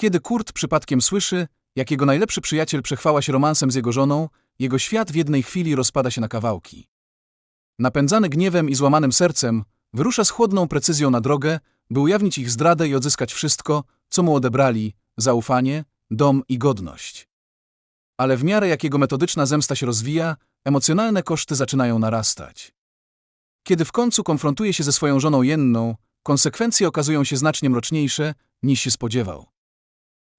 Kiedy Kurt przypadkiem słyszy, jak jego najlepszy przyjaciel przechwała się romansem z jego żoną, jego świat w jednej chwili rozpada się na kawałki. Napędzany gniewem i złamanym sercem, wyrusza z chłodną precyzją na drogę, by ujawnić ich zdradę i odzyskać wszystko, co mu odebrali zaufanie, dom i godność. Ale w miarę jak jego metodyczna zemsta się rozwija, emocjonalne koszty zaczynają narastać. Kiedy w końcu konfrontuje się ze swoją żoną jenną, konsekwencje okazują się znacznie mroczniejsze, niż się spodziewał.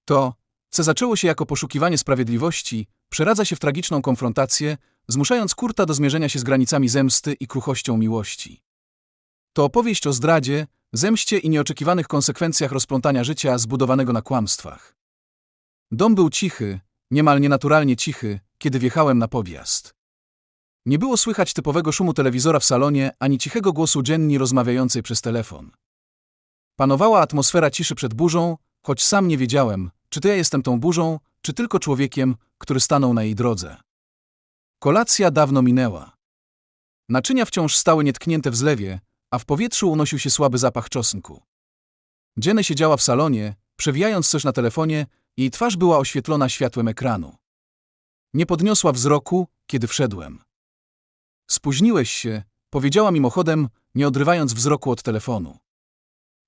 To, co zaczęło się jako poszukiwanie sprawiedliwości, przeradza się w tragiczną konfrontację, zmuszając Kurta do zmierzenia się z granicami zemsty i kruchością miłości. To opowieść o zdradzie, zemście i nieoczekiwanych konsekwencjach rozplątania życia zbudowanego na kłamstwach. Dom był cichy, niemal nienaturalnie cichy, kiedy wjechałem na podjazd. Nie było słychać typowego szumu telewizora w salonie, ani cichego głosu Jenny rozmawiającej przez telefon. Panowała atmosfera ciszy przed burzą, choć sam nie wiedziałem, czy to ja jestem tą burzą, czy tylko człowiekiem, który stanął na jej drodze. Kolacja dawno minęła. Naczynia wciąż stały nietknięte w zlewie, a w powietrzu unosił się słaby zapach czosnku. Jenny siedziała w salonie, przewijając coś na telefonie, jej twarz była oświetlona światłem ekranu. Nie podniosła wzroku, kiedy wszedłem. Spóźniłeś się, powiedziała mimochodem, nie odrywając wzroku od telefonu.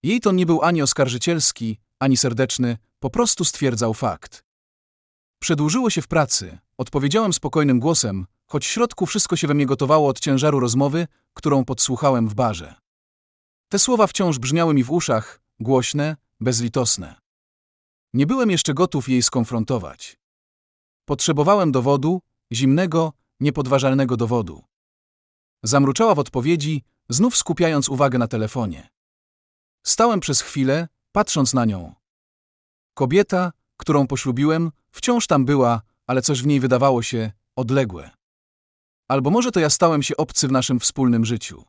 Jej ton nie był ani oskarżycielski, ani serdeczny, po prostu stwierdzał fakt. Przedłużyło się w pracy, odpowiedziałem spokojnym głosem, choć w środku wszystko się we mnie gotowało od ciężaru rozmowy, którą podsłuchałem w barze. Te słowa wciąż brzmiały mi w uszach, głośne, bezlitosne. Nie byłem jeszcze gotów jej skonfrontować. Potrzebowałem dowodu, zimnego, niepodważalnego dowodu. Zamruczała w odpowiedzi, znów skupiając uwagę na telefonie. Stałem przez chwilę, patrząc na nią. Kobieta, którą poślubiłem, wciąż tam była, ale coś w niej wydawało się odległe. Albo może to ja stałem się obcy w naszym wspólnym życiu.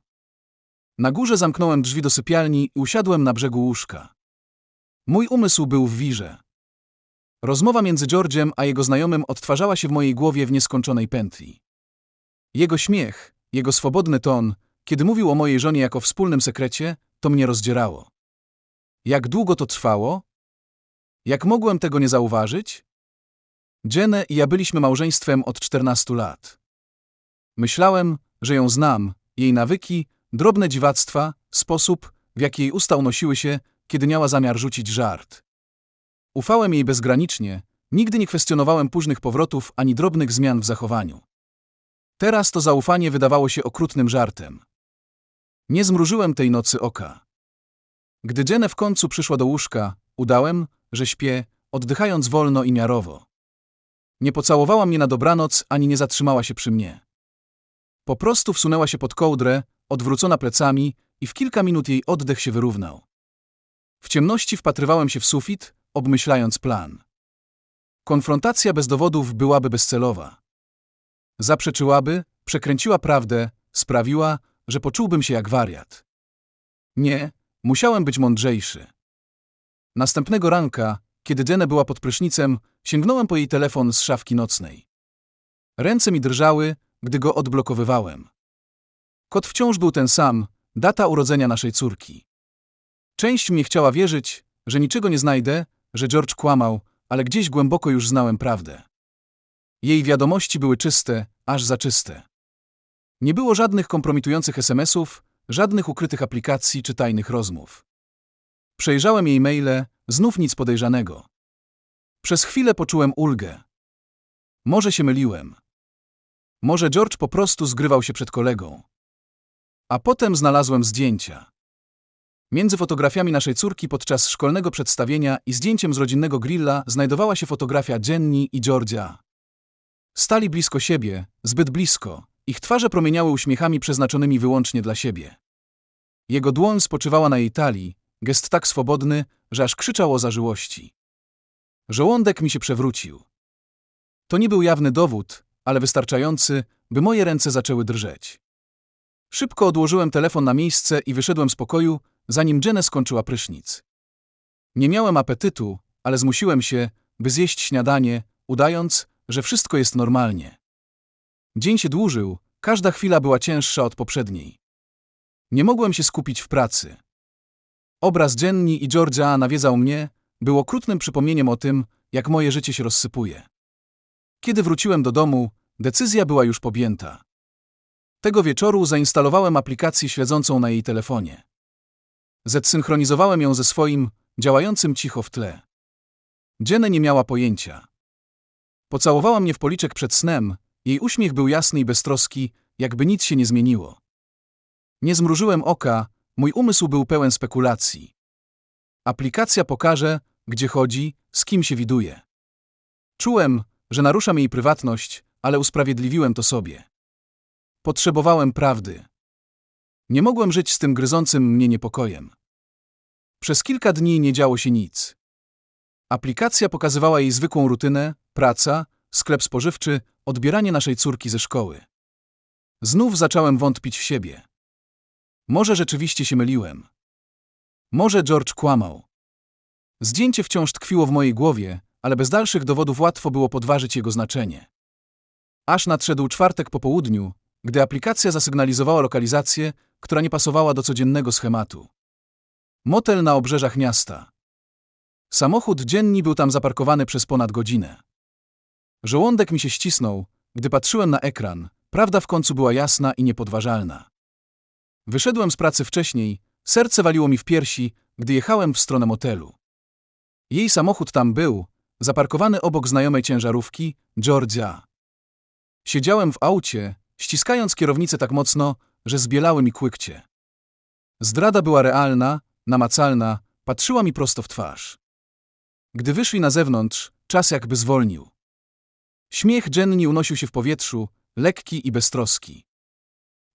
Na górze zamknąłem drzwi do sypialni i usiadłem na brzegu łóżka. Mój umysł był w wirze. Rozmowa między Georgiem a jego znajomym odtwarzała się w mojej głowie w nieskończonej pętli. Jego śmiech, jego swobodny ton, kiedy mówił o mojej żonie jako wspólnym sekrecie, to mnie rozdzierało. Jak długo to trwało? Jak mogłem tego nie zauważyć? Jenę i ja byliśmy małżeństwem od 14 lat. Myślałem, że ją znam, jej nawyki, drobne dziwactwa, sposób, w jaki jej usta unosiły się, kiedy miała zamiar rzucić żart. Ufałem jej bezgranicznie, nigdy nie kwestionowałem późnych powrotów ani drobnych zmian w zachowaniu. Teraz to zaufanie wydawało się okrutnym żartem. Nie zmrużyłem tej nocy oka. Gdy Jenę w końcu przyszła do łóżka, udałem, że śpię, oddychając wolno i miarowo. Nie pocałowała mnie na dobranoc, ani nie zatrzymała się przy mnie. Po prostu wsunęła się pod kołdrę, odwrócona plecami i w kilka minut jej oddech się wyrównał. W ciemności wpatrywałem się w sufit, obmyślając plan. Konfrontacja bez dowodów byłaby bezcelowa. Zaprzeczyłaby, przekręciła prawdę, sprawiła, że poczułbym się jak wariat. Nie, musiałem być mądrzejszy. Następnego ranka, kiedy Jenę była pod prysznicem, sięgnąłem po jej telefon z szafki nocnej. Ręce mi drżały, gdy go odblokowywałem. Kod wciąż był ten sam, data urodzenia naszej córki. Część mnie chciała wierzyć, że niczego nie znajdę, że George kłamał, ale gdzieś głęboko już znałem prawdę. Jej wiadomości były czyste, aż za czyste. Nie było żadnych kompromitujących SMS-ów, żadnych ukrytych aplikacji czy tajnych rozmów. Przejrzałem jej maile, znów nic podejrzanego. Przez chwilę poczułem ulgę. Może się myliłem. Może George po prostu zgrywał się przed kolegą. A potem znalazłem zdjęcia. Między fotografiami naszej córki podczas szkolnego przedstawienia i zdjęciem z rodzinnego grilla znajdowała się fotografia Jenny i Georgia. Stali blisko siebie, zbyt blisko, ich twarze promieniały uśmiechami przeznaczonymi wyłącznie dla siebie. Jego dłoń spoczywała na jej talii, gest tak swobodny, że aż krzyczał o zażyłości. Żołądek mi się przewrócił. To nie był jawny dowód, ale wystarczający, by moje ręce zaczęły drżeć. Szybko odłożyłem telefon na miejsce i wyszedłem z pokoju, zanim Jenę skończyła prysznic. Nie miałem apetytu, ale zmusiłem się, by zjeść śniadanie, udając, że wszystko jest normalnie. Dzień się dłużył, każda chwila była cięższa od poprzedniej. Nie mogłem się skupić w pracy. Obraz Jenny i Georgia nawiedzał mnie, był okrutnym przypomnieniem o tym, jak moje życie się rozsypuje. Kiedy wróciłem do domu, decyzja była już podjęta. Tego wieczoru zainstalowałem aplikację śledzącą na jej telefonie. Zsynchronizowałem ją ze swoim, działającym cicho w tle. Jenny nie miała pojęcia. Pocałowała mnie w policzek przed snem, jej uśmiech był jasny i beztroski, jakby nic się nie zmieniło. Nie zmrużyłem oka, mój umysł był pełen spekulacji. Aplikacja pokaże, gdzie chodzi, z kim się widuje. Czułem, że naruszam jej prywatność, ale usprawiedliwiłem to sobie. Potrzebowałem prawdy. Nie mogłem żyć z tym gryzącym mnie niepokojem. Przez kilka dni nie działo się nic. Aplikacja pokazywała jej zwykłą rutynę, praca, sklep spożywczy, odbieranie naszej córki ze szkoły. Znów zacząłem wątpić w siebie. Może rzeczywiście się myliłem. Może George kłamał. Zdjęcie wciąż tkwiło w mojej głowie, ale bez dalszych dowodów łatwo było podważyć jego znaczenie. Aż nadszedł czwartek po południu, gdy aplikacja zasygnalizowała lokalizację, która nie pasowała do codziennego schematu. Motel na obrzeżach miasta. Samochód dzienni był tam zaparkowany przez ponad godzinę. Żołądek mi się ścisnął, gdy patrzyłem na ekran. Prawda w końcu była jasna i niepodważalna. Wyszedłem z pracy wcześniej, serce waliło mi w piersi, gdy jechałem w stronę motelu. Jej samochód tam był, zaparkowany obok znajomej ciężarówki, Georgia. Siedziałem w aucie, ściskając kierownicę tak mocno, że zbielały mi kłykcie. Zdrada była realna, namacalna, patrzyła mi prosto w twarz. Gdy wyszli na zewnątrz, czas jakby zwolnił. Śmiech Jenny unosił się w powietrzu, lekki i beztroski.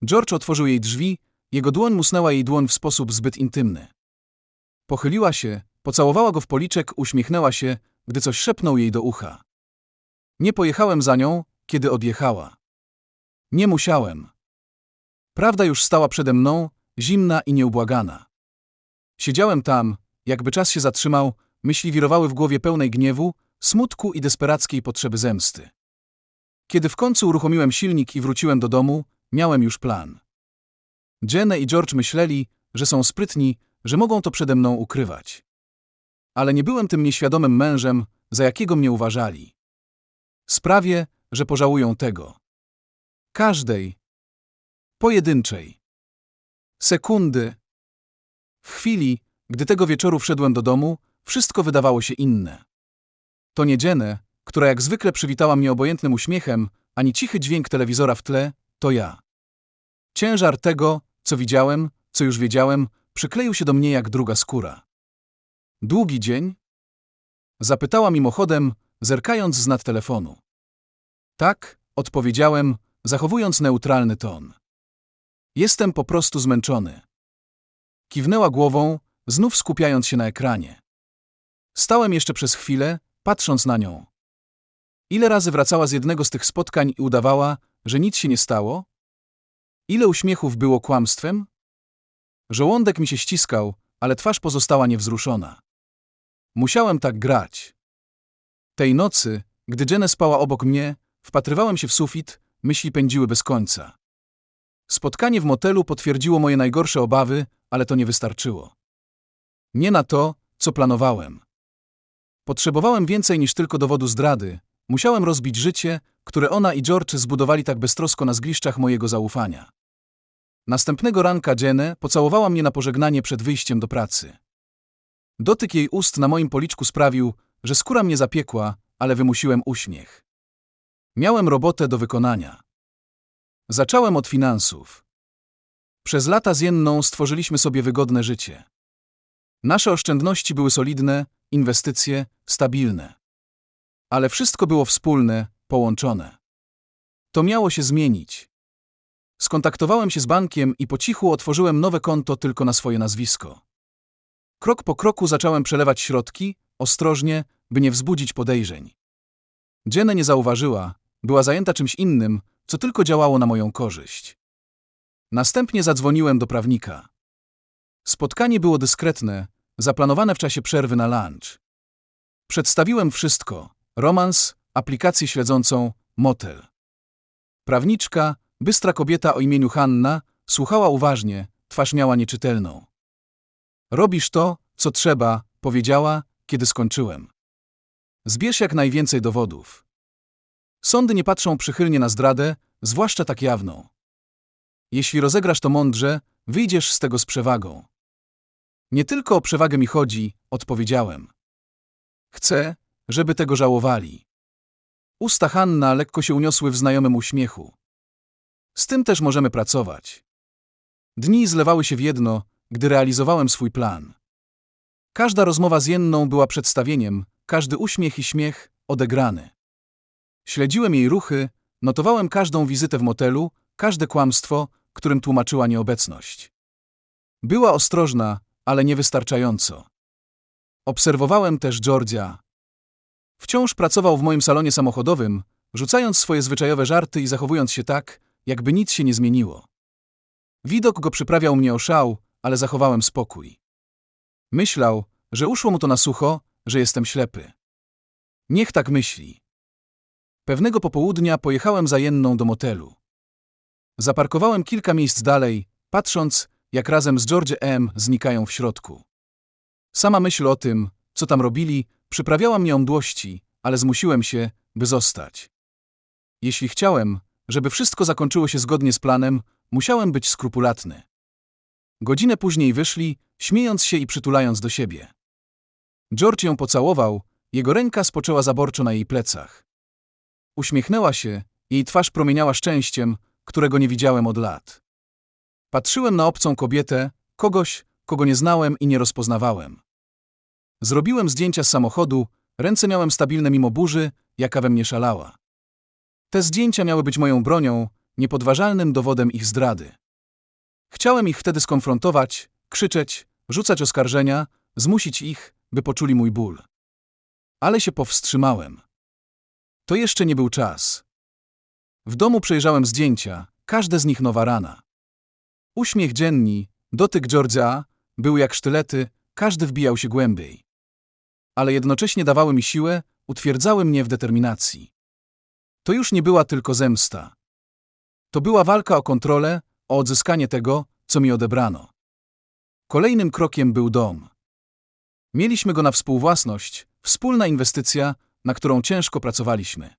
George otworzył jej drzwi, jego dłoń musnęła jej dłoń w sposób zbyt intymny. Pochyliła się, pocałowała go w policzek, uśmiechnęła się, gdy coś szepnął jej do ucha. Nie pojechałem za nią, kiedy odjechała. Nie musiałem. Prawda już stała przede mną, zimna i nieubłagana. Siedziałem tam, jakby czas się zatrzymał, myśli wirowały w głowie pełnej gniewu, smutku i desperackiej potrzeby zemsty. Kiedy w końcu uruchomiłem silnik i wróciłem do domu, miałem już plan. Jenny i George myśleli, że są sprytni, że mogą to przede mną ukrywać. Ale nie byłem tym nieświadomym mężem, za jakiego mnie uważali. Sprawię, że pożałują tego. Każdej. Pojedynczej. Sekundy. W chwili, gdy tego wieczoru wszedłem do domu, wszystko wydawało się inne. To nie Jenę, która jak zwykle przywitała mnie obojętnym uśmiechem, ani cichy dźwięk telewizora w tle, to ja. Ciężar tego, co widziałem, co już wiedziałem, przykleił się do mnie jak druga skóra. Długi dzień? Zapytała mimochodem, zerkając z nad telefonu. Tak, odpowiedziałem, zachowując neutralny ton. Jestem po prostu zmęczony. Kiwnęła głową, znów skupiając się na ekranie. Stałem jeszcze przez chwilę, patrząc na nią. Ile razy wracała z jednego z tych spotkań i udawała, że nic się nie stało? Ile uśmiechów było kłamstwem? Żołądek mi się ściskał, ale twarz pozostała niewzruszona. Musiałem tak grać. Tej nocy, gdy Jenny spała obok mnie, wpatrywałem się w sufit, myśli pędziły bez końca. Spotkanie w motelu potwierdziło moje najgorsze obawy, ale to nie wystarczyło. Nie na to, co planowałem. Potrzebowałem więcej niż tylko dowodu zdrady. Musiałem rozbić życie, które ona i George zbudowali tak beztrosko na zgliszczach mojego zaufania. Następnego ranka Jenny pocałowała mnie na pożegnanie przed wyjściem do pracy. Dotyk jej ust na moim policzku sprawił, że skóra mnie zapiekła, ale wymusiłem uśmiech. Miałem robotę do wykonania. Zacząłem od finansów. Przez lata z Jenną stworzyliśmy sobie wygodne życie. Nasze oszczędności były solidne, inwestycje stabilne. Ale wszystko było wspólne, połączone. To miało się zmienić. Skontaktowałem się z bankiem i po cichu otworzyłem nowe konto tylko na swoje nazwisko. Krok po kroku zacząłem przelewać środki, ostrożnie, by nie wzbudzić podejrzeń. Jenny nie zauważyła, była zajęta czymś innym, co tylko działało na moją korzyść. Następnie zadzwoniłem do prawnika. Spotkanie było dyskretne, zaplanowane w czasie przerwy na lunch. Przedstawiłem wszystko: romans, aplikację śledzącą, motel. Prawniczka, bystra kobieta o imieniu Hanna, słuchała uważnie, twarz miała nieczytelną. Robisz to, co trzeba, powiedziała, kiedy skończyłem. Zbierz jak najwięcej dowodów. Sądy nie patrzą przychylnie na zdradę, zwłaszcza tak jawną. Jeśli rozegrasz to mądrze, wyjdziesz z tego z przewagą. Nie tylko o przewagę mi chodzi, odpowiedziałem. Chcę, żeby tego żałowali. Usta Hanna lekko się uniosły w znajomym uśmiechu. Z tym też możemy pracować. Dni zlewały się w jedno, gdy realizowałem swój plan. Każda rozmowa z Jenną była przedstawieniem, każdy uśmiech i śmiech odegrany. Śledziłem jej ruchy, notowałem każdą wizytę w motelu, każde kłamstwo, którym tłumaczyła nieobecność. Była ostrożna, ale niewystarczająco. Obserwowałem też Georgia. Wciąż pracował w moim salonie samochodowym, rzucając swoje zwyczajowe żarty i zachowując się tak, jakby nic się nie zmieniło. Widok go przyprawiał mnie o szał, ale zachowałem spokój. Myślał, że uszło mu to na sucho, że jestem ślepy. Niech tak myśli. Pewnego popołudnia pojechałem za Jenną do motelu. Zaparkowałem kilka miejsc dalej, patrząc, jak razem z George M. znikają w środku. Sama myśl o tym, co tam robili, przyprawiała mnie mdłości, ale zmusiłem się, by zostać. Jeśli chciałem, żeby wszystko zakończyło się zgodnie z planem, musiałem być skrupulatny. Godzinę później wyszli, śmiejąc się i przytulając do siebie. George ją pocałował, jego ręka spoczęła zaborczo na jej plecach. Uśmiechnęła się, jej twarz promieniała szczęściem, którego nie widziałem od lat. Patrzyłem na obcą kobietę, kogoś, kogo nie znałem i nie rozpoznawałem. Zrobiłem zdjęcia z samochodu, ręce miałem stabilne mimo burzy, jaka we mnie szalała. Te zdjęcia miały być moją bronią, niepodważalnym dowodem ich zdrady. Chciałem ich wtedy skonfrontować, krzyczeć, rzucać oskarżenia, zmusić ich, by poczuli mój ból. Ale się powstrzymałem. To jeszcze nie był czas. W domu przejrzałem zdjęcia, każde z nich nowa rana. Uśmiech dzienni, dotyk Georgia, był jak sztylety, każdy wbijał się głębiej. Ale jednocześnie dawały mi siłę, utwierdzały mnie w determinacji. To już nie była tylko zemsta. To była walka o kontrolę, o odzyskanie tego, co mi odebrano. Kolejnym krokiem był dom. Mieliśmy go na współwłasność, wspólna inwestycja, na którą ciężko pracowaliśmy.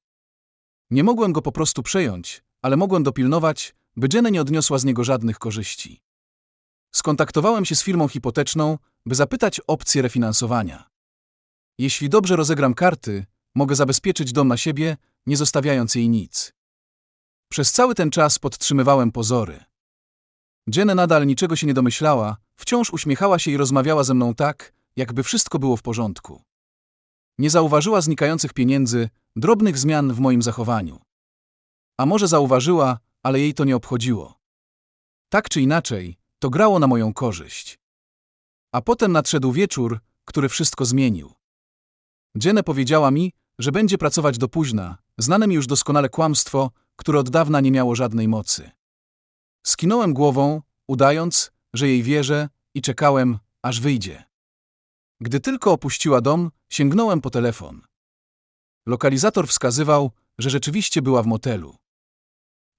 Nie mogłem go po prostu przejąć, ale mogłem dopilnować, by Jenny nie odniosła z niego żadnych korzyści. Skontaktowałem się z firmą hipoteczną, by zapytać opcję refinansowania. Jeśli dobrze rozegram karty, mogę zabezpieczyć dom na siebie, nie zostawiając jej nic. Przez cały ten czas podtrzymywałem pozory. Jenny nadal niczego się nie domyślała, wciąż uśmiechała się i rozmawiała ze mną tak, jakby wszystko było w porządku. Nie zauważyła znikających pieniędzy, drobnych zmian w moim zachowaniu. A może zauważyła, ale jej to nie obchodziło. Tak czy inaczej, to grało na moją korzyść. A potem nadszedł wieczór, który wszystko zmienił. Jenny powiedziała mi, że będzie pracować do późna, znane mi już doskonale kłamstwo, które od dawna nie miało żadnej mocy. Skinąłem głową, udając, że jej wierzę i czekałem, aż wyjdzie. Gdy tylko opuściła dom, sięgnąłem po telefon. Lokalizator wskazywał, że rzeczywiście była w motelu.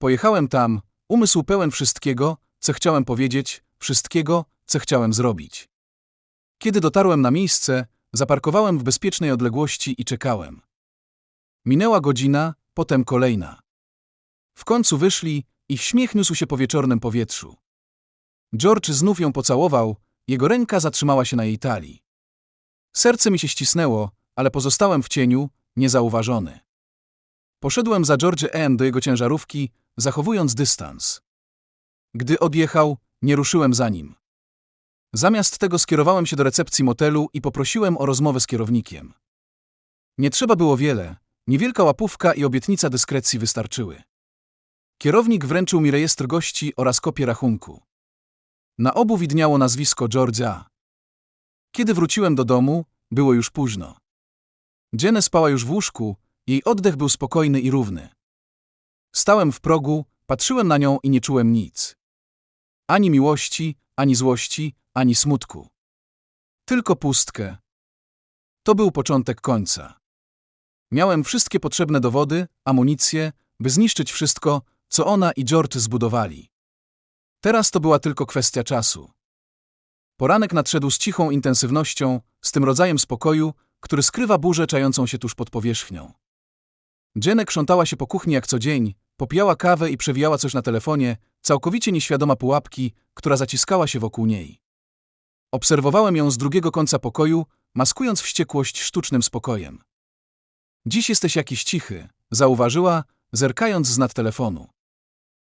Pojechałem tam, umysł pełen wszystkiego, co chciałem powiedzieć, wszystkiego, co chciałem zrobić. Kiedy dotarłem na miejsce, zaparkowałem w bezpiecznej odległości i czekałem. Minęła godzina, potem kolejna. W końcu wyszli, ich śmiech niósł się po wieczornym powietrzu. George znów ją pocałował, jego ręka zatrzymała się na jej talii. Serce mi się ścisnęło, ale pozostałem w cieniu, niezauważony. Poszedłem za George N. do jego ciężarówki, zachowując dystans. Gdy odjechał, nie ruszyłem za nim. Zamiast tego skierowałem się do recepcji motelu i poprosiłem o rozmowę z kierownikiem. Nie trzeba było wiele, niewielka łapówka i obietnica dyskrecji wystarczyły. Kierownik wręczył mi rejestr gości oraz kopię rachunku. Na obu widniało nazwisko Georgia. Kiedy wróciłem do domu, było już późno. Jenny spała już w łóżku, jej oddech był spokojny i równy. Stałem w progu, patrzyłem na nią i nie czułem nic. Ani miłości, ani złości, ani smutku. Tylko pustkę. To był początek końca. Miałem wszystkie potrzebne dowody, amunicję, by zniszczyć wszystko, co ona i George zbudowali. Teraz to była tylko kwestia czasu. Poranek nadszedł z cichą intensywnością, z tym rodzajem spokoju, który skrywa burzę czającą się tuż pod powierzchnią. Jenny krzątała się po kuchni jak co dzień, popijała kawę i przewijała coś na telefonie, całkowicie nieświadoma pułapki, która zaciskała się wokół niej. Obserwowałem ją z drugiego końca pokoju, maskując wściekłość sztucznym spokojem. Dziś jesteś jakiś cichy, zauważyła, zerkając z nad telefonu.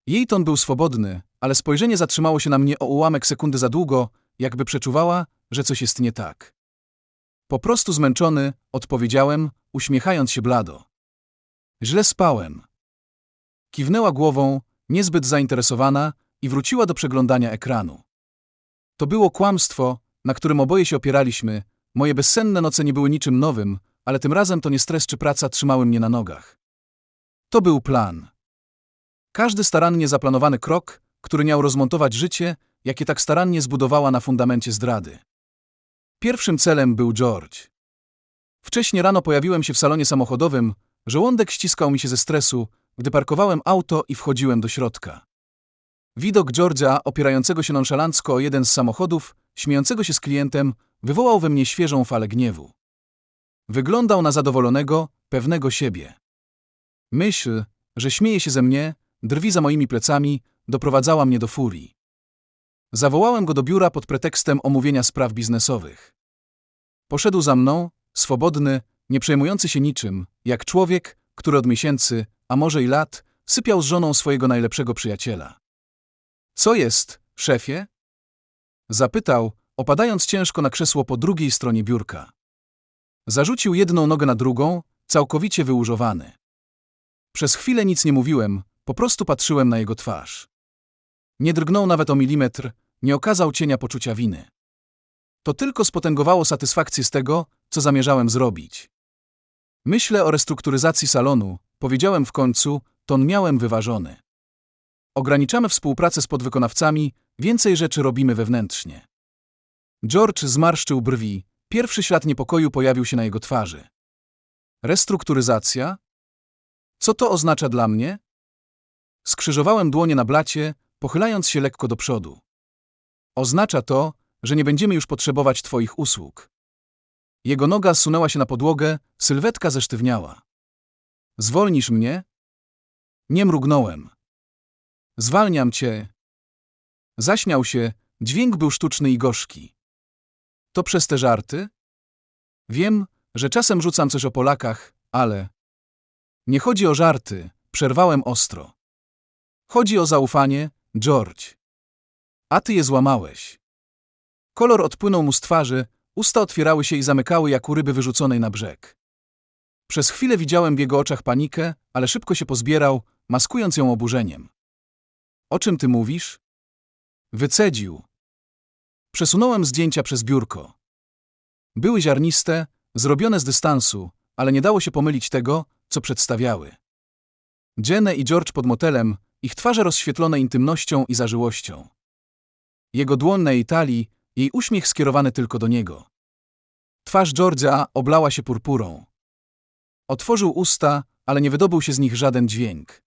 Jej ton był swobodny, ale spojrzenie zatrzymało się na mnie o ułamek sekundy za długo, jakby przeczuwała, że coś jest nie tak. Po prostu zmęczony, odpowiedziałem, uśmiechając się blado. Źle spałem. Kiwnęła głową, niezbyt zainteresowana, i wróciła do przeglądania ekranu. To było kłamstwo, na którym oboje się opieraliśmy. Moje bezsenne noce nie były niczym nowym, ale tym razem to nie stres czy praca trzymały mnie na nogach. To był plan. Każdy starannie zaplanowany krok, który miał rozmontować życie, jakie tak starannie zbudowała na fundamencie zdrady. Pierwszym celem był George. Wcześnie rano pojawiłem się w salonie samochodowym, żołądek ściskał mi się ze stresu, gdy parkowałem auto i wchodziłem do środka. Widok George'a, opierającego się nonszalancko o jeden z samochodów, śmiejącego się z klientem, wywołał we mnie świeżą falę gniewu. Wyglądał na zadowolonego, pewnego siebie. Myśl, że śmieje się ze mnie, drwi za moimi plecami, doprowadzała mnie do furii. Zawołałem go do biura pod pretekstem omówienia spraw biznesowych. Poszedł za mną, swobodny, nie przejmujący się niczym, jak człowiek, który od miesięcy, a może i lat, sypiał z żoną swojego najlepszego przyjaciela. Co jest, szefie? Zapytał, opadając ciężko na krzesło po drugiej stronie biurka. Zarzucił jedną nogę na drugą, całkowicie wyłużowany. Przez chwilę nic nie mówiłem, po prostu patrzyłem na jego twarz. Nie drgnął nawet o milimetr, nie okazał cienia poczucia winy. To tylko spotęgowało satysfakcję z tego, co zamierzałem zrobić. Myślę o restrukturyzacji salonu, powiedziałem w końcu, ton miałem wyważony. Ograniczamy współpracę z podwykonawcami, więcej rzeczy robimy wewnętrznie. George zmarszczył brwi, pierwszy ślad niepokoju pojawił się na jego twarzy. Restrukturyzacja? Co to oznacza dla mnie? Skrzyżowałem dłonie na blacie, pochylając się lekko do przodu. Oznacza to, że nie będziemy już potrzebować Twoich usług. Jego noga zsunęła się na podłogę, sylwetka zesztywniała. Zwolnisz mnie? Nie mrugnąłem. Zwalniam cię. Zaśmiał się, dźwięk był sztuczny i gorzki. To przez te żarty? Wiem, że czasem rzucam coś o Polakach, ale. Nie chodzi o żarty, przerwałem ostro. Chodzi o zaufanie, George. A ty je złamałeś. Kolor odpłynął mu z twarzy, usta otwierały się i zamykały jak u ryby wyrzuconej na brzeg. Przez chwilę widziałem w jego oczach panikę, ale szybko się pozbierał, maskując ją oburzeniem. O czym ty mówisz? Wycedził. Przesunąłem zdjęcia przez biurko. Były ziarniste, zrobione z dystansu, ale nie dało się pomylić tego, co przedstawiały. Jenny i George pod motelem, ich twarze rozświetlone intymnością i zażyłością. Jego dłoń na jej talii, jej uśmiech skierowany tylko do niego. Twarz George'a oblała się purpurą. Otworzył usta, ale nie wydobył się z nich żaden dźwięk.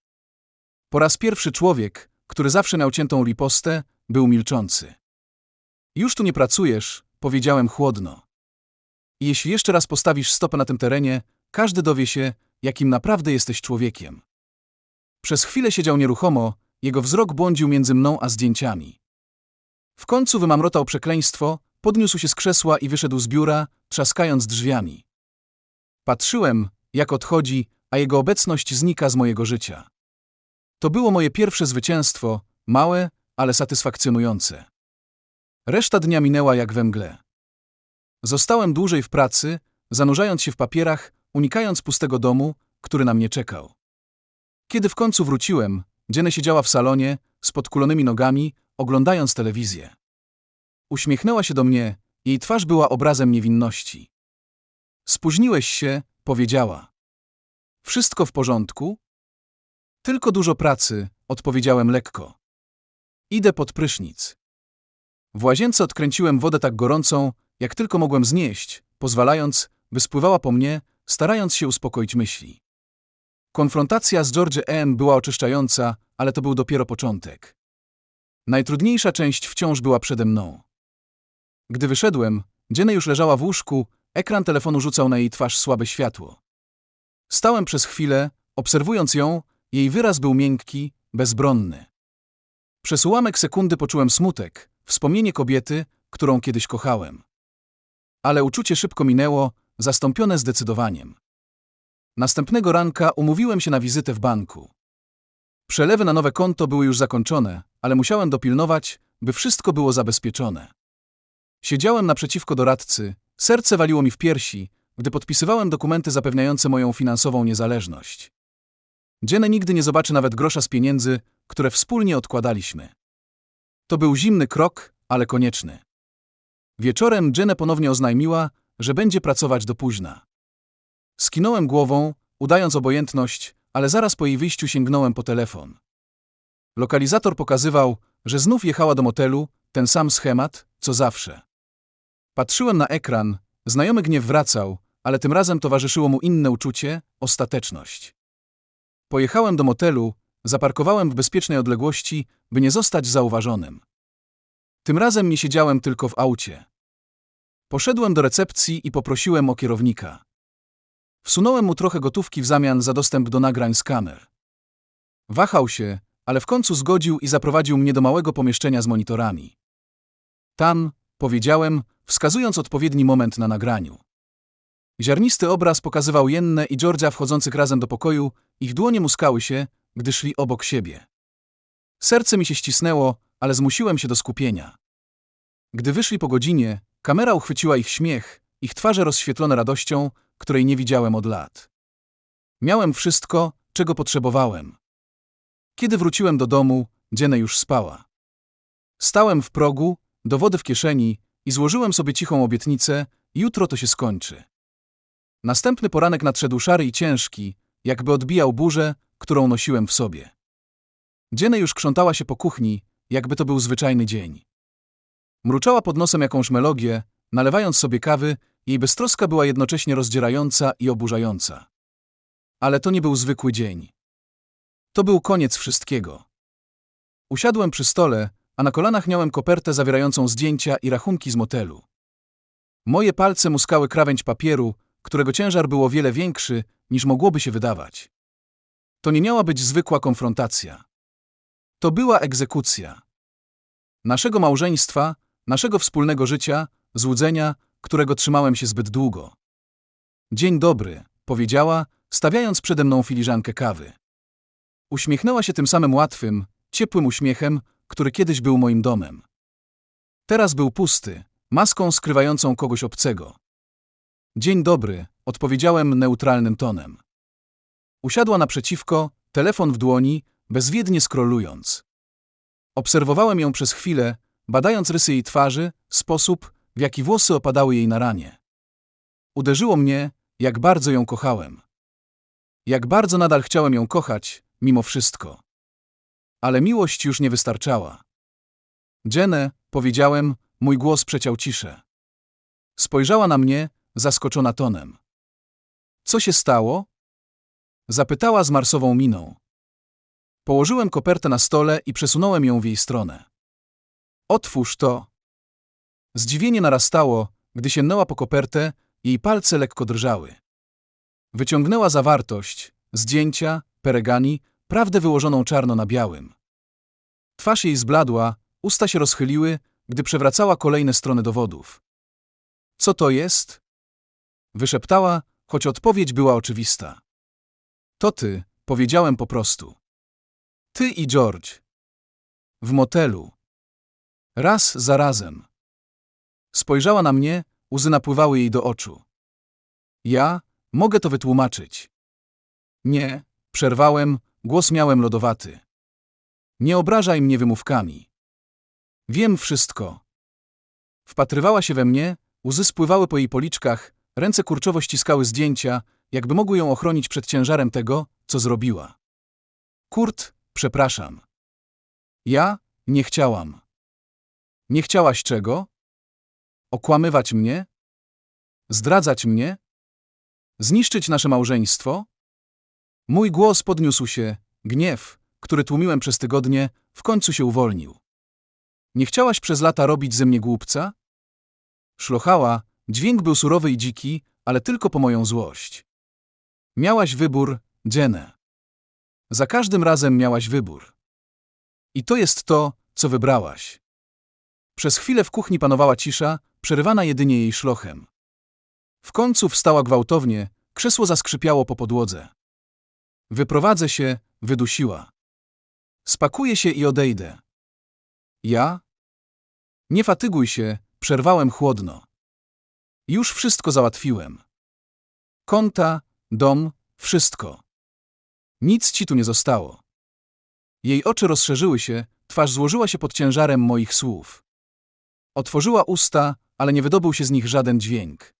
Po raz pierwszy człowiek, który zawsze miał ciętą ripostę, był milczący. Już tu nie pracujesz, powiedziałem chłodno. Jeśli jeszcze raz postawisz stopę na tym terenie, każdy dowie się, jakim naprawdę jesteś człowiekiem. Przez chwilę siedział nieruchomo, jego wzrok błądził między mną a zdjęciami. W końcu wymamrotał przekleństwo, podniósł się z krzesła i wyszedł z biura, trzaskając drzwiami. Patrzyłem, jak odchodzi, a jego obecność znika z mojego życia. To było moje pierwsze zwycięstwo, małe, ale satysfakcjonujące. Reszta dnia minęła jak we mgle. Zostałem dłużej w pracy, zanurzając się w papierach, unikając pustego domu, który na mnie czekał. Kiedy w końcu wróciłem, Jenny siedziała w salonie, z podkulonymi nogami, oglądając telewizję. Uśmiechnęła się do mnie, jej twarz była obrazem niewinności. Spóźniłeś się, powiedziała. Wszystko w porządku? Tylko dużo pracy, odpowiedziałem lekko. Idę pod prysznic. W łazience odkręciłem wodę tak gorącą, jak tylko mogłem znieść, pozwalając, by spływała po mnie, starając się uspokoić myśli. Konfrontacja z George M. była oczyszczająca, ale to był dopiero początek. Najtrudniejsza część wciąż była przede mną. Gdy wyszedłem, Jenny już leżała w łóżku, ekran telefonu rzucał na jej twarz słabe światło. Stałem przez chwilę, obserwując ją, jej wyraz był miękki, bezbronny. Przez ułamek sekundy poczułem smutek, wspomnienie kobiety, którą kiedyś kochałem. Ale uczucie szybko minęło, zastąpione zdecydowaniem. Następnego ranka umówiłem się na wizytę w banku. Przelewy na nowe konto były już zakończone, ale musiałem dopilnować, by wszystko było zabezpieczone. Siedziałem naprzeciwko doradcy, serce waliło mi w piersi, gdy podpisywałem dokumenty zapewniające moją finansową niezależność. Jenny nigdy nie zobaczy nawet grosza z pieniędzy, które wspólnie odkładaliśmy. To był zimny krok, ale konieczny. Wieczorem Jenny ponownie oznajmiła, że będzie pracować do późna. Skinąłem głową, udając obojętność, ale zaraz po jej wyjściu sięgnąłem po telefon. Lokalizator pokazywał, że znów jechała do motelu, ten sam schemat, co zawsze. Patrzyłem na ekran, znajomy gniew wracał, ale tym razem towarzyszyło mu inne uczucie ostateczność. Pojechałem do motelu, zaparkowałem w bezpiecznej odległości, by nie zostać zauważonym. Tym razem nie siedziałem tylko w aucie. Poszedłem do recepcji i poprosiłem o kierownika. Wsunąłem mu trochę gotówki w zamian za dostęp do nagrań z kamer. Wahał się, ale w końcu zgodził i zaprowadził mnie do małego pomieszczenia z monitorami. Tam, powiedziałem, wskazując odpowiedni moment na nagraniu. Ziarnisty obraz pokazywał Jennę i Georgia wchodzących razem do pokoju, ich dłonie muskały się, gdy szli obok siebie. Serce mi się ścisnęło, ale zmusiłem się do skupienia. Gdy wyszli po godzinie, kamera uchwyciła ich śmiech, ich twarze rozświetlone radością, której nie widziałem od lat. Miałem wszystko, czego potrzebowałem. Kiedy wróciłem do domu, Jenna już spała. Stałem w progu, dowody w kieszeni i złożyłem sobie cichą obietnicę, jutro to się skończy. Następny poranek nadszedł szary i ciężki, jakby odbijał burzę, którą nosiłem w sobie. Jenna już krzątała się po kuchni, jakby to był zwyczajny dzień. Mruczała pod nosem jakąś melodię, nalewając sobie kawy, jej beztroska była jednocześnie rozdzierająca i oburzająca. Ale to nie był zwykły dzień. To był koniec wszystkiego. Usiadłem przy stole, a na kolanach miałem kopertę zawierającą zdjęcia i rachunki z motelu. Moje palce muskały krawędź papieru, którego ciężar był o wiele większy, niż mogłoby się wydawać. To nie miała być zwykła konfrontacja. To była egzekucja. Naszego małżeństwa, naszego wspólnego życia, złudzenia, którego trzymałem się zbyt długo. Dzień dobry, powiedziała, stawiając przede mną filiżankę kawy. Uśmiechnęła się tym samym łatwym, ciepłym uśmiechem, który kiedyś był moim domem. Teraz był pusty, maską skrywającą kogoś obcego. Dzień dobry, odpowiedziałem neutralnym tonem. Usiadła naprzeciwko, telefon w dłoni, bezwiednie skrolując. Obserwowałem ją przez chwilę, badając rysy jej twarzy, sposób, w jaki włosy opadały jej na ranie. Uderzyło mnie, jak bardzo ją kochałem. Jak bardzo nadal chciałem ją kochać, mimo wszystko. Ale miłość już nie wystarczała. Jenę, powiedziałem, mój głos przeciął ciszę. Spojrzała na mnie, zaskoczona tonem. Co się stało? Zapytała z marsową miną. Położyłem kopertę na stole i przesunąłem ją w jej stronę. Otwórz to. Zdziwienie narastało, gdy sięgnęła po kopertę, jej palce lekko drżały. Wyciągnęła zawartość, zdjęcia, peregani, prawdę wyłożoną czarno na białym. Twarz jej zbladła, usta się rozchyliły, gdy przewracała kolejne strony dowodów. Co to jest? Wyszeptała, choć odpowiedź była oczywista. To ty, powiedziałem po prostu. Ty i George. W motelu. Raz za razem. Spojrzała na mnie, łzy napływały jej do oczu. Ja mogę to wytłumaczyć. Nie, przerwałem, głos miałem lodowaty. Nie obrażaj mnie wymówkami. Wiem wszystko. Wpatrywała się we mnie, łzy spływały po jej policzkach, ręce kurczowo ściskały zdjęcia, jakby mogły ją ochronić przed ciężarem tego, co zrobiła. Kurt, przepraszam. Ja nie chciałam. Nie chciałaś czego? Okłamywać mnie? Zdradzać mnie? Zniszczyć nasze małżeństwo? Mój głos podniósł się, gniew, który tłumiłem przez tygodnie, w końcu się uwolnił. Nie chciałaś przez lata robić ze mnie głupca? Szlochała, dźwięk był surowy i dziki, ale tylko po moją złość. Miałaś wybór, Jenę. Za każdym razem miałaś wybór. I to jest to, co wybrałaś. Przez chwilę w kuchni panowała cisza, przerywana jedynie jej szlochem. W końcu wstała gwałtownie, krzesło zaskrzypiało po podłodze. Wyprowadzę się, wydusiła. Spakuję się i odejdę. Ja? Nie fatyguj się, przerwałem chłodno. Już wszystko załatwiłem. Konta, dom, wszystko. Nic ci tu nie zostało. Jej oczy rozszerzyły się, twarz złożyła się pod ciężarem moich słów. Otworzyła usta, ale nie wydobył się z nich żaden dźwięk.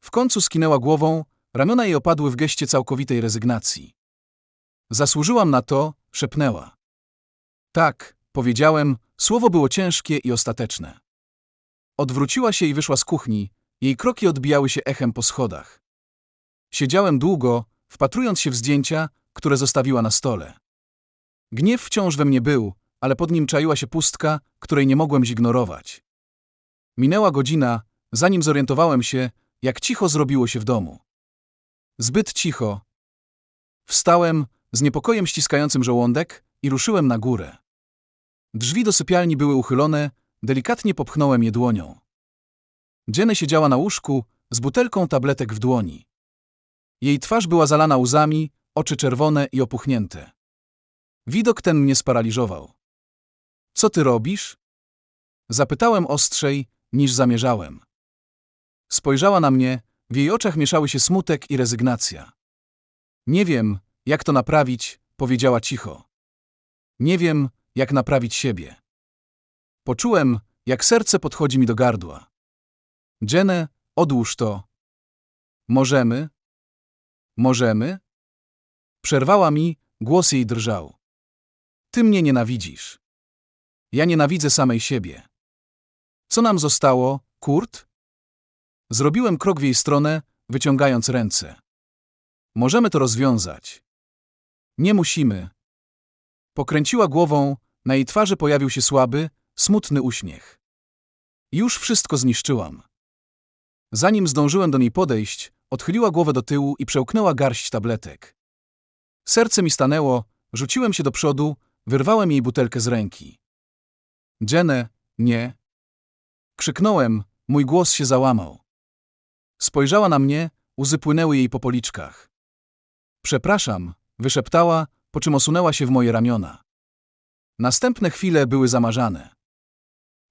W końcu skinęła głową, ramiona jej opadły w geście całkowitej rezygnacji. Zasłużyłam na to, szepnęła. Tak, powiedziałem, słowo było ciężkie i ostateczne. Odwróciła się i wyszła z kuchni, jej kroki odbijały się echem po schodach. Siedziałem długo, wpatrując się w zdjęcia, które zostawiła na stole. Gniew wciąż we mnie był, ale pod nim czaiła się pustka, której nie mogłem zignorować. Minęła godzina, zanim zorientowałem się, jak cicho zrobiło się w domu. Zbyt cicho. Wstałem, z niepokojem ściskającym żołądek, i ruszyłem na górę. Drzwi do sypialni były uchylone, delikatnie popchnąłem je dłonią. Jenny siedziała na łóżku, z butelką tabletek w dłoni. Jej twarz była zalana łzami, oczy czerwone i opuchnięte. Widok ten mnie sparaliżował. Co ty robisz? Zapytałem ostrzej, niż zamierzałem. Spojrzała na mnie, w jej oczach mieszały się smutek i rezygnacja. Nie wiem, jak to naprawić, powiedziała cicho. Nie wiem, jak naprawić siebie. Poczułem, jak serce podchodzi mi do gardła. Jenę, odłóż to. Możemy? Możemy? Przerwała mi, głos jej drżał. Ty mnie nienawidzisz. Ja nienawidzę samej siebie. Co nam zostało, Kurt? Zrobiłem krok w jej stronę, wyciągając ręce. Możemy to rozwiązać. Nie musimy. Pokręciła głową, na jej twarzy pojawił się słaby, smutny uśmiech. Już wszystko zniszczyłam. Zanim zdążyłem do niej podejść, odchyliła głowę do tyłu i przełknęła garść tabletek. Serce mi stanęło, rzuciłem się do przodu, wyrwałem jej butelkę z ręki. Jenę, nie. Krzyknąłem, mój głos się załamał. Spojrzała na mnie, łzy płynęły jej po policzkach. Przepraszam, wyszeptała, po czym osunęła się w moje ramiona. Następne chwile były zamarzane.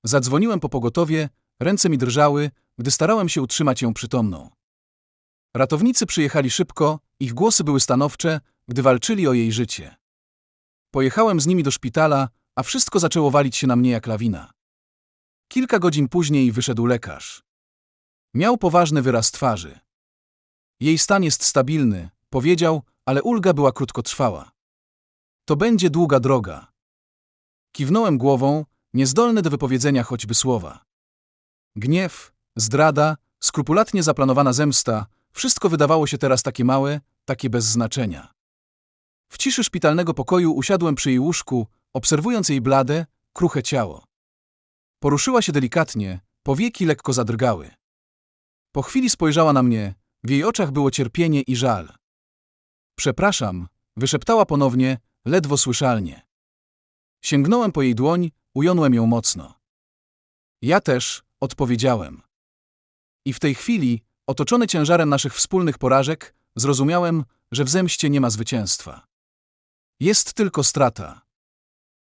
Zadzwoniłem po pogotowie, ręce mi drżały, gdy starałem się utrzymać ją przytomną. Ratownicy przyjechali szybko, ich głosy były stanowcze, gdy walczyli o jej życie. Pojechałem z nimi do szpitala, a wszystko zaczęło walić się na mnie jak lawina. Kilka godzin później wyszedł lekarz. Miał poważny wyraz twarzy. Jej stan jest stabilny, powiedział, ale ulga była krótkotrwała. To będzie długa droga. Kiwnąłem głową, niezdolny do wypowiedzenia choćby słowa. Gniew, zdrada, skrupulatnie zaplanowana zemsta, wszystko wydawało się teraz takie małe, takie bez znaczenia. W ciszy szpitalnego pokoju usiadłem przy jej łóżku, obserwując jej blade, kruche ciało. Poruszyła się delikatnie, powieki lekko zadrgały. Po chwili spojrzała na mnie, w jej oczach było cierpienie i żal. Przepraszam, wyszeptała ponownie, ledwo słyszalnie. Sięgnąłem po jej dłoń, ująłem ją mocno. Ja też, odpowiedziałem. I w tej chwili, otoczony ciężarem naszych wspólnych porażek, zrozumiałem, że w zemście nie ma zwycięstwa. Jest tylko strata.